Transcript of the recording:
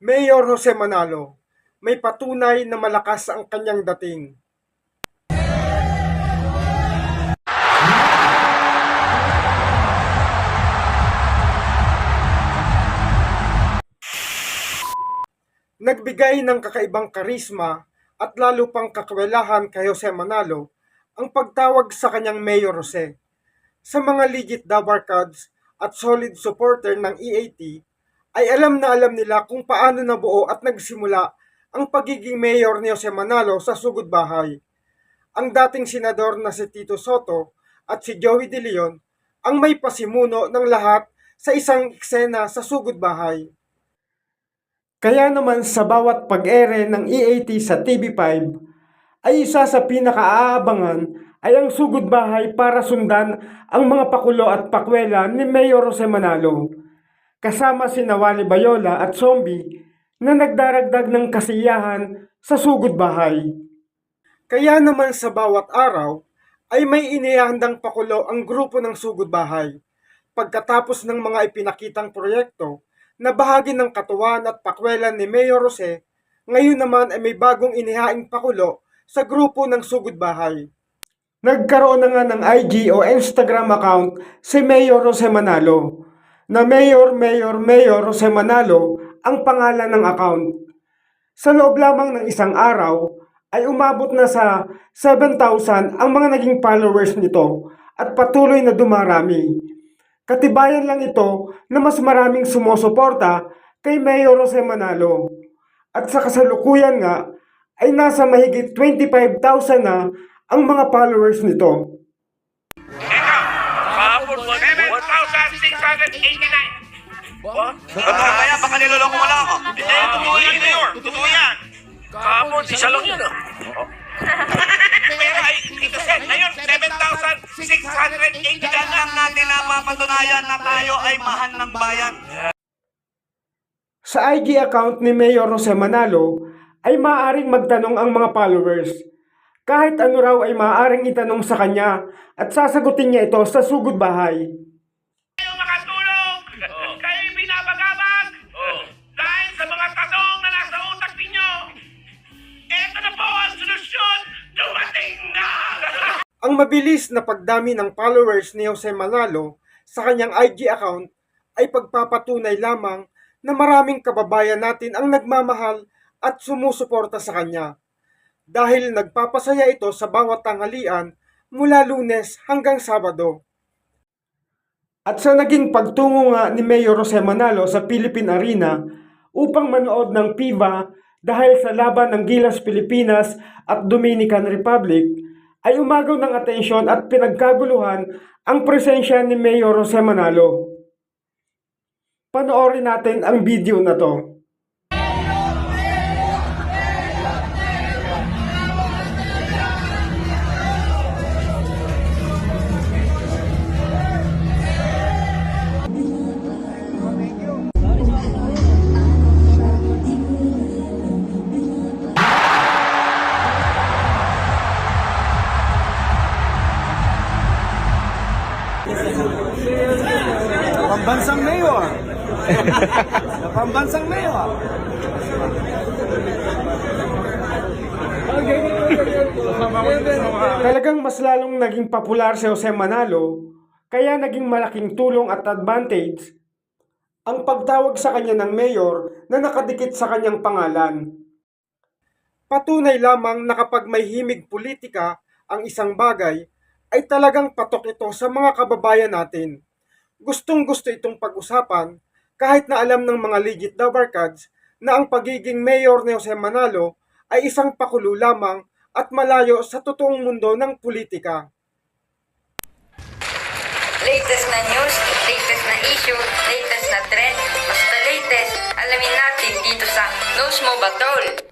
Mayor Jose Manalo, may patunay na malakas ang kanyang dating. Nagbigay ng kakaibang karisma at lalo pang kakwelahan kay Jose Manalo ang pagtawag sa kanyang Mayor Jose. Sa mga legit Dabarkads at solid supporter ng EAT, ay alam na alam nila kung paano nabuo at nagsimula ang pagiging mayor ni Jose Manalo sa Sugod Bahay. Ang dating senador na si Tito Soto at si Joey De Leon ang may pasimuno ng lahat sa isang eksena sa Sugod Bahay. Kaya naman sa bawat pag-ere ng EAT sa TV5 ay isa sa pinakaaabangan ay ang sugod bahay para sundan ang mga pakulo at pakwela ni Mayor Jose Manalo. Kasama si Nawali Bayola at Zombie na nagdaragdag ng kasiyahan sa sugod bahay. Kaya naman sa bawat araw ay may inihandang pakulo ang grupo ng sugod bahay. Pagkatapos ng mga ipinakitang proyekto na bahagi ng katuwan at pakwelan ni Mayor Jose, ngayon naman ay may bagong inihaing pakulo sa grupo ng sugod bahay. Nagkaroon na nga ng IG o Instagram account si Mayor Jose Manalo na Mayor Mayor Mayor Jose Manalo ang pangalan ng account. Sa loob lamang ng isang araw ay umabot na sa 7,000 ang mga naging followers nito at patuloy na dumarami. Katibayan lang ito na mas maraming sumusuporta kay Mayor Jose Manalo. At sa kasalukuyan nga ay nasa mahigit 25,000 na ang mga followers nito. 1,689. What? Ano ba yan? Baka niloloko mo lang ako. Hindi, totoo yan, Mayor. Totoo yan. Kahapon, isa lang yun. ah. Pero ay, ito set, ngayon, 7,680 Yan lang natin napapatunayan na tayo ay mahal ng bayan. Sa IG account ni Mayor Jose Manalo ay maaaring magtanong ang mga followers. Kahit ano raw ay maaaring itanong sa kanya at sasagutin niya ito sa sugod bahay. Mabilis na pagdami ng followers ni Jose Manalo sa kanyang IG account ay pagpapatunay lamang na maraming kababayan natin ang nagmamahal at sumusuporta sa kanya. Dahil nagpapasaya ito sa bawat tanghalian mula lunes hanggang sabado. At sa naging pagtungo nga ni Mayor Jose Manalo sa Philippine Arena upang manood ng PIVA dahil sa laban ng Gilas Pilipinas at Dominican Republic, ay umagaw ng atensyon at pinagkaguluhan ang presensya ni Mayor Jose Manalo. Panoorin natin ang video na to. Pambansang mayor. Pambansang mayor. Talagang mas lalong naging popular si Jose Manalo, kaya naging malaking tulong at advantage ang pagtawag sa kanya ng mayor na nakadikit sa kanyang pangalan. Patunay lamang na kapag may himig politika ang isang bagay, ay talagang patok ito sa mga kababayan natin. Gustong gusto itong pag-usapan kahit na alam ng mga legit Dabarkads na ang pagiging mayor ni Jose Manalo ay isang pakulo lamang at malayo sa totoong mundo ng politika. Latest na news, latest na issue, latest na trend, basta latest, alamin natin dito sa Knows Mo Batol.